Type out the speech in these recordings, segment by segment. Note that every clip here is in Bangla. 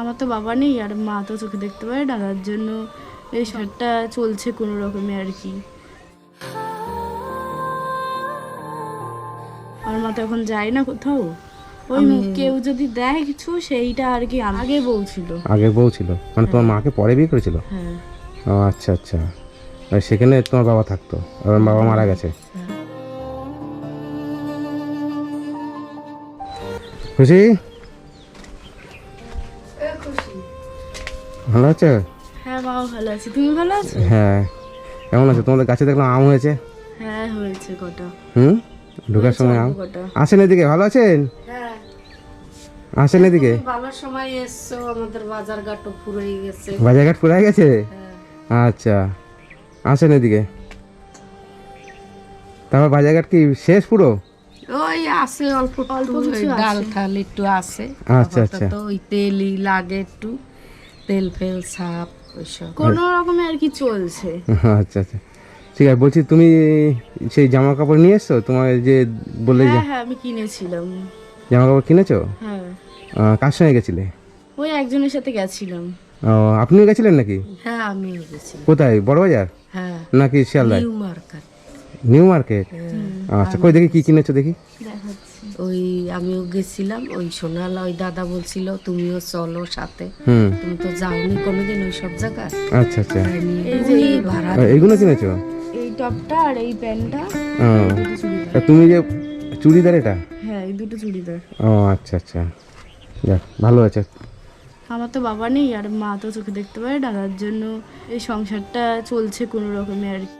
আমার তো বাবা নেই আর মা তো চোখে দেখতে পারে না তার জন্য এই শার্টটা চলছে কোনো রকমে আর কি। আমার মা তো এখন যায় না কোথাও। ওই কেউ যদি দেয় কিছু সেইটা আর কি আগে বউ ছিল। আগে বউ ছিল? মানে তোমার মাকে পরে বিয়ে করেছিল? হ্যাঁ। ও আচ্ছা আচ্ছা। আর সেখানে তোমার বাবা থাকতো? আর বাবা মারা গেছে? খুশি? ভালো আছে? হ্যাঁ বাবা ভালো আছে। তুমি ভালো আছো? হ্যাঁ। কেমন আছে? তোমাদের গাছে দেখলাম আম হয়েছে? হ্যাঁ হয়েছে কটা। হুম? ঢোকার সময় আম? আসেন এদিকে ভালো আছেন? হ্যাঁ। আসেন এদিকে। ভালো সময় এসছো আমাদের গেছে। বাজারঘাট ফুরাই গেছে? আচ্ছা। আসেন এদিকে। তারপর বাজারঘাট কি শেষ পুরো? ওই আছে অল্প অল্প। ডাল ঠাল একটু আছে। আচ্ছা, আচ্ছা। তো ওই তেলই লাগে একটু। তেল ফেল সাপ ওইসব। কোনো রকমে আর কি চলছে। আচ্ছা আচ্ছা। ঠিক আছে বলছি তুমি সেই জামা কাপড় নিয়ে এসছো? তোমার যে বললে যে হ্যাঁ হ্যাঁ আমি কিনেছিলাম। জামা কাপড় কিনেছো? হ্যাঁ। কার সঙ্গে গেছিলে? ওই একজনের সাথে গেছিলাম। ও আপনিও গেছিলেন নাকি? হ্যাঁ আমিও গেছি কোথায় বড় বাজার হ্যাঁ। নাকি শিয়ালদায়? New Market. New Market. আচ্ছা কই দেখি কি কিনেছো দেখি? দেখাচ্ছি। ওই আমিও গেছিলাম ওই সোনালা ওই দাদা বলছিল তুমিও চলো সাথে। হুম। তুমি তো যাওনি কোনোদিন ওই সব জায়গায়। আচ্ছা আচ্ছা। এই যে ভাড়া এইগুলো কিনেছো? এই টপটা আর এই প্যান্টটা তুমি যে চুড়িদার এটা? হ্যাঁ এই দুটো চুড়িদার। ও আচ্ছা আচ্ছা। যাক ভালো আছে। আমার তো বাবা নেই আর মা তো চোখে দেখতে পারে না তার জন্য এই সংসারটা চলছে কোনো রকমে আর কি।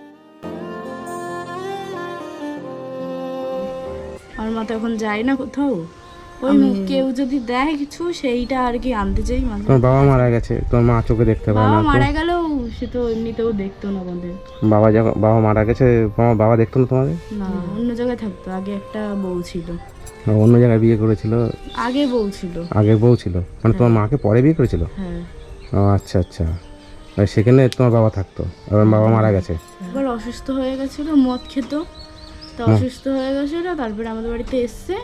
আমার মা তো এখন যায় না কোথাও। ওই কেউ যদি দেয় কিছু সেইটা আর কি আনতে চাই মাঝে তোমার বাবা মারা গেছে তোমার মা চোখে দেখতে পায় না তো? মারা গেলেও সে তো এমনিতেও দেখতো না আমাদের বাবা যখন বাবা মারা গেছে তোমার বাবা দেখতো না তোমাদের? না অন্য জায়গায় থাকতো আগে একটা বউ ছিল। অন্য জায়গায় বিয়ে করেছিল? আগে বউ ছিল। আগে বউ ছিল? মানে তোমার মাকে পরে বিয়ে করেছিল? হ্যাঁ। ও আচ্ছা আচ্ছা। সেখানে তোমার বাবা থাকতো আর বাবা মারা গেছে? এবার অসুস্থ হয়ে গেছিল মদ খেত। তো অসুস্থ হয়ে গেছিল তারপরে আমাদের বাড়িতে এসছে।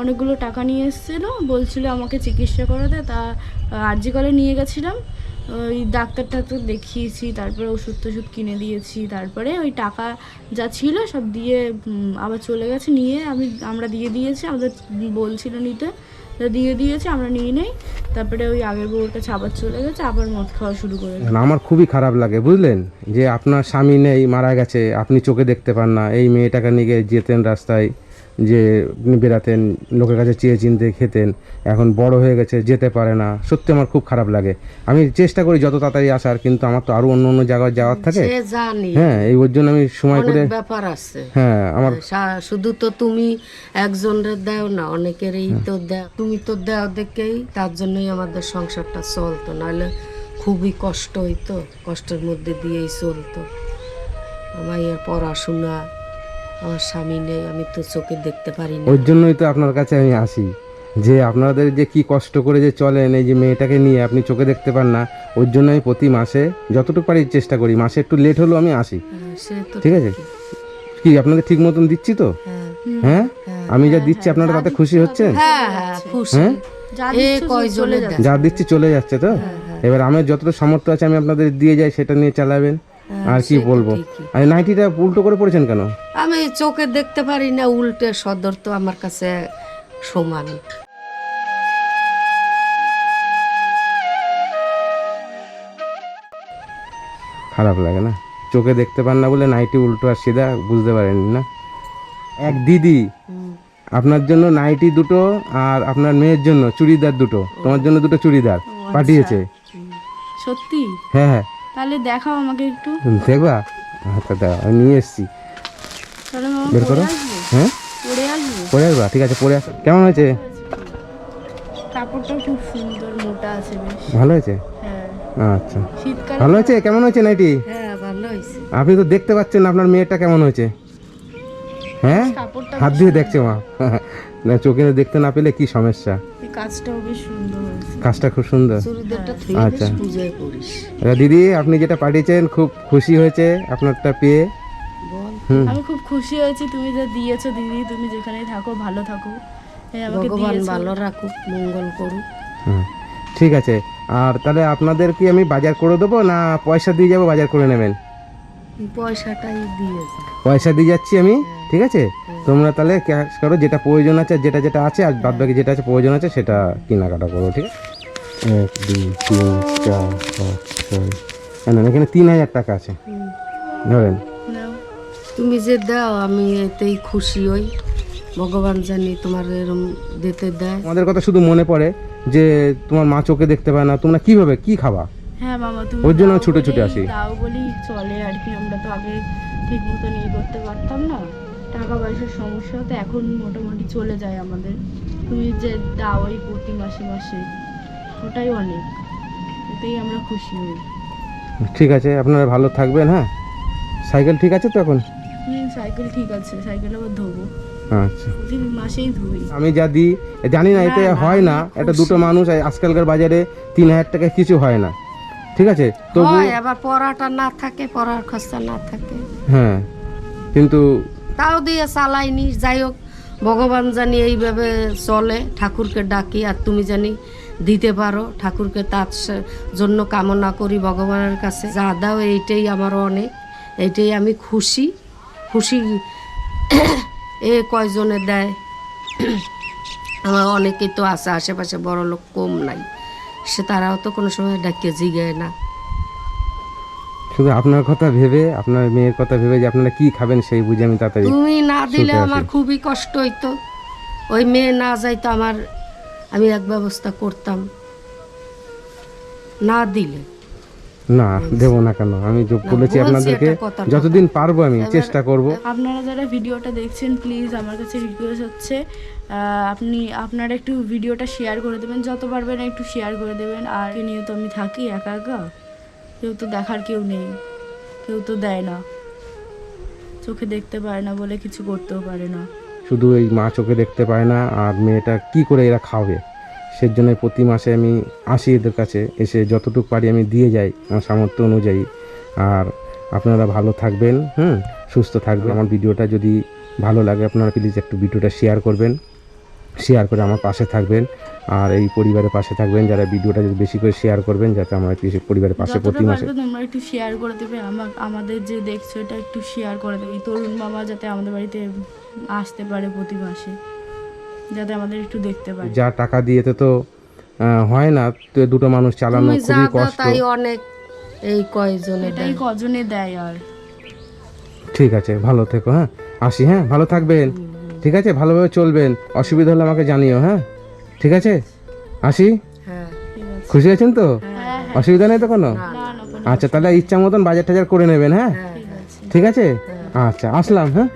অনেকগুলো টাকা নিয়ে এসেছিল বলছিল আমাকে চিকিৎসা করাতে তা আরজি কলে নিয়ে গেছিলাম। ওই ডাক্তার টাক্তার দেখিয়েছি তারপরে ওষুধ টষুধ কিনে দিয়েছি তারপরে ওই টাকা যা ছিল সব দিয়ে আবার চলে গেছে নিয়ে আমি আমরা দিয়ে দিয়েছি আমাদের বলছিল নিতে। দিয়ে দিয়েছে, আমরা নিয়ে নেই। তারপরে ওই আগের বউর কাছে আবার চলে গেছে, আবার মদ খাওয়া শুরু করে আমার খুবই খারাপ লাগে, বুঝলেন? যে আপনার স্বামী নেই, মারা গেছে, আপনি চোখে দেখতে পান না, এই মেয়েটাকে নিয়ে যেতেন রাস্তায়। যে বেরাতেন লোকের কাছে চেয়ে চিনতে খেতেন এখন বড় হয়ে গেছে যেতে পারে না। সত্যি আমার খুব খারাপ লাগে। আমি চেষ্টা করি যত তাড়াতাড়ি আসার কিন্তু আমার তো আরও অন্য অন্য জায়গায় যাওয়ার থাকে। জানি। হ্যাঁ এই ওর জন্য আমি সময় করে ব্যাপার আছে। হ্যাঁ আমার শুধু তো তুমি একজনের দেও না অনেকেরই তো দেও। তুমি তো দেও দেখেই তার জন্যই আমাদের সংসারটা চলতো। নাহলে খুবই কষ্ট হইতো কষ্টের মধ্যে দিয়েই চলতো। আমার পড়াশোনা আমার স্বামী নেই আমি তো চোখে দেখতে পারি না। ওর জন্যই তো আপনার কাছে আমি আসি। যে আপনাদের যে কি কষ্ট করে যে চলেন এই যে মেয়েটাকে নিয়ে আপনি চোখে দেখতে পান না ওর জন্য আমি প্রতি মাসে যতটুকু পারি চেষ্টা করি মাসে একটু লেট হলেও আমি আসি। হ্যাঁ, ঠিক আছে? কি আপনাদের ঠিক মতন দিচ্ছি তো? হ্যাঁ। হ্যাঁ? আমি যা দিচ্ছি আপনারা তাতে খুশি হচ্ছেন? হ্যাঁ হ্যাঁ হ্যাঁ? যা দিচ্ছি চলে যাচ্ছে। তো? এবার আমার যতটা সামর্থ্য আছে আমি আপনাদের দিয়ে যাই সেটা নিয়ে চালাবেন। আর কি বলব? আর নাইটিটা উল্টো করে পড়েছেন কেন? আমি চোখে দেখতে পারি না উল্টে সদর তো আমার কাছে সমান। খারাপ লাগে না? চোখে দেখতে পান না বলে নাইটি উল্টো আর সিধা বুঝতে পারেন না? এক দিদি আপনার জন্য নাইটি দুটো আর আপনার মেয়ের জন্য চুড়িদার দুটো। তোমার জন্য দুটো চুড়িদার পাঠিয়েছে। সত্যি? হ্যাঁ হ্যাঁ। তাহলে দেখাও আমাকে একটু। দেখবা? আচ্ছা দাও আমি নিয়ে এসেছি। বের করো। হ্যাঁ? পরে আসব? পরে আসবা ঠিক আছে পরে আস। কেমন হয়েছে? কাপড়টা খুব সুন্দর মোটা আছে বেশ। ভালো হয়েছে? হ্যাঁ। আচ্ছা। ভালো হয়েছে? কেমন হয়েছে নাইটি? হ্যাঁ ভালো হয়েছে। আপনি তো দেখতে পাচ্ছেন আপনার মেয়েটা কেমন হয়েছে। হ্যাঁ? হাত দিয়ে দেখছে মা। না চোখে দেখতে না পেলে কি সমস্যা? এই কাজটাও বেশ সুন্দর কাজটা খুব সুন্দর। আচ্ছা। দিদি আপনি যেটা পাঠিয়েছেন খুব খুশি হয়েছে আপনারটা পেয়ে। হুম। আমি খুব খুশি হয়েছি তুমি যা দিয়েছ দিদি তুমি যেখানেই থাকো ভালো থাকো। ভগবান ভালো রাখুক মঙ্গল করুক। ঠিক আছে। আর তাহলে আপনাদের কি আমি বাজার করে দেবো না পয়সা দিয়ে যাব বাজার করে নেবেন? পয়সাটাই দিয়ে পয়সা দিয়ে যাচ্ছি আমি? ঠিক আছে? তোমরা তাহলে ক্যাশ করো যেটা প্রয়োজন আছে যেটা যেটা আছে আর বাদ বাকি যেটা আছে প্রয়োজন আছে সেটা কেনাকাটা করো ঠিক আছে? এক দুই তিন চার পাঁচ ছয়। না এখানে তিন হাজার টাকা আছে। ধরেন। তুমি যে দাও আমি এতেই খুশি হই। ভগবান জানি তোমার এরম দিতে দেয়। আমাদের কথা শুধু মনে পড়ে যে তোমার মা চোখে দেখতে পায় না। তোমরা কীভাবে কি খাবা? হ্যাঁ মামা তুমি ওর জন্য ছুটে ছুটে আসি। দাও বলেই চলে আর কি আমরা তো আগে ঠিক মতো নিয়ে করতে পারতাম না। টাকা পয়সার সমস্যা তো এখন মোটামুটি চলে যায় আমাদের। তুমি যে দাও এই প্রতি মাসে মাসে ওটাই অনেক। এতেই আমরা খুশি হই। ঠিক আছে আপনারা ভালো থাকবেন হ্যাঁ? সাইকেল ঠিক আছে তো এখন? সাইকেল ঠিক আছে সাইকেল আবার ধোবো। আচ্ছা। মাসেই ধুই। আমি যা দিই জানি না এতে হয় না এটা দুটো মানুষ আজকালকার বাজারে তিন হাজার টাকা কিছু হয় না। ঠিক আছে? হয় আবার পড়াটা না থাকে পড়ার খরচা না থাকে। হ্যাঁ কিন্তু তাও দিয়ে চালাইনি যাই হোক ভগবান জানি এইভাবে চলে ঠাকুরকে ডাকি আর তুমি জানি দিতে পারো ঠাকুরকে তার জন্য কামনা করি ভগবানের কাছে। যা দাও এইটাই আমার অনেক এইটাই আমি খুশি। খুশি এ কয়জনে দেয়? আমার অনেকেই তো আছে আশেপাশে বড় লোক কম নাই। সে তারাও তো কোনো সময় ডাকিয়ে জিগায় না। শুধু আপনার কথা ভেবে আপনার মেয়ের কথা ভেবে যে আপনারা কি খাবেন সেই বুঝে আমি তাড়াতাড়ি তুমি না দিলে আমার খুবই কষ্ট হইতো। ওই মেয়ে না যাইতো আমার আমি এক ব্যবস্থা করতাম। না দিলে। না দেবো না কেন? আমি যোগ বলেছি আপনাদেরকে। যতদিন পারব আমি চেষ্টা করব। আপনারা যারা ভিডিওটা দেখছেন প্লিজ আমার কাছে রিকোয়েস্ট হচ্ছে আপনি আপনারা একটু ভিডিওটা শেয়ার করে দেবেন, যত পারবেন একটু শেয়ার করে দেবেন। আর এ নিয়ে তো আমি থাকি একা একা, কেউ তো দেখার কেউ নেই, কেউ তো দেয় না। চোখে দেখতে পারে না বলে কিছু করতেও পারে না। শুধু এই মা চোখে দেখতে পায় না, আর মেয়েটা কি করে এরা খাবে? সেই জন্য প্রতি মাসে আমি আসি এদের কাছে, এসে যতটুকু পারি আমি দিয়ে যাই আমার সামর্থ্য অনুযায়ী। আর আপনারা ভালো থাকবেন, হুম? সুস্থ থাকবেন। আমার ভিডিওটা যদি ভালো লাগে, আপনারা প্লিজ একটু ভিডিওটা শেয়ার করবেন। শেয়ার করে আমার পাশে থাকবেন। আর এই পরিবারের পাশে থাকবেন যারা ভিডিওটা যদি বেশি করে শেয়ার করবেন যাতে আমার পিছে- পরিবারের পাশে প্রতি মাসে তোমরা একটু শেয়ার করে দেবে আমার আমাদের যে দেখছ এটা একটু শেয়ার করে দেবে। এই তরুণ মামা যাতে আমাদের বাড়িতে আসতে পারে প্রতি মাসে যাতে আমাদের একটু দেখতে পারে। যা টাকা দিয়েতে তো হয় না তো দুটো মানুষ চালানো খুবই কষ্ট। তাই অনেক এই কয়জনে এটাই কজনে দেয় আর। ঠিক আছে ভালো থেকো হ্যাঁ? আসি হ্যাঁ? ভালো থাকবেন। ঠিক আছে? ভালোভাবে চলবেন। অসুবিধা হলে আমাকে জানিও হ্যাঁ? ঠিক আছে? আসি? হ্যাঁ। খুশি আছেন তো? হ্যাঁ হ্যাঁ অসুবিধা নেই তো কোনো? আচ্ছা তাহলে ইচ্ছা মতন বাজার টাজার করে নেবেন হ্যাঁ? ঠিক আছে। আচ্ছা আসলাম হ্যাঁ?